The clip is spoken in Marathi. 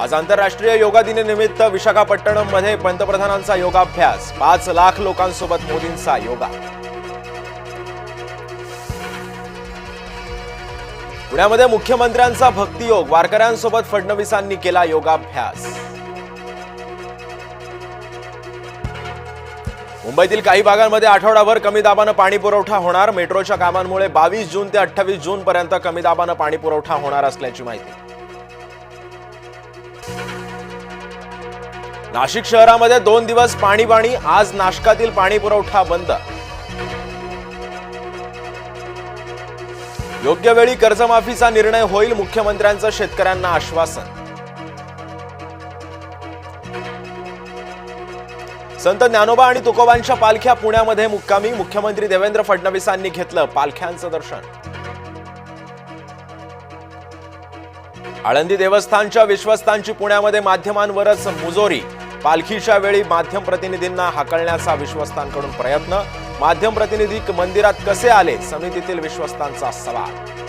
आज आंतरराष्ट्रीय योगा दिनानिमित्त विशाखापट्टणममध्ये पंतप्रधानांचा योगाभ्यास. पाच लाख लोकांसोबत मोदींचा योगा. पुण्यामध्ये मुख्यमंत्र्यांचा भक्तियोग वारकऱ्यांसोबत फडणवीसांनी केला योगाभ्यास. मुंबईतील काही भागांमध्ये आठवडाभर कमी दाबानं पाणी पुरवठा होणार. मेट्रोच्या कामांमुळे बावीस जून ते अठ्ठावीस जून पर्यंत कमी दाबानं पाणी पुरवठा होणार असल्याची माहिती. नाशिक शहरामध्ये दोन दिवस पाणी पाणी आज नाशकातील पाणी पुरवठा बंद. योग्य वेळी कर्जमाफीचा निर्णय होईल मुख्यमंत्र्यांचं शेतकऱ्यांना आश्वासन. संत ज्ञानोबा आणि तुकोबांच्या पालख्या पुण्यामध्ये मुक्कामी मुख्यमंत्री देवेंद्र फडणवीसांनी घेतलं पालख्यांचं दर्शन. आळंदी देवस्थानच्या विश्वस्तांची पुण्यामध्ये माध्यमांवरच मुजोरी. पालखीच्या वेळी माध्यम प्रतिनिधींना हाकलण्याचा विश्वस्तांकडून प्रयत्न. माध्यम प्रतिनिधी मंदिरात कसे आले? समितीतील विश्वस्तांचा सवाल.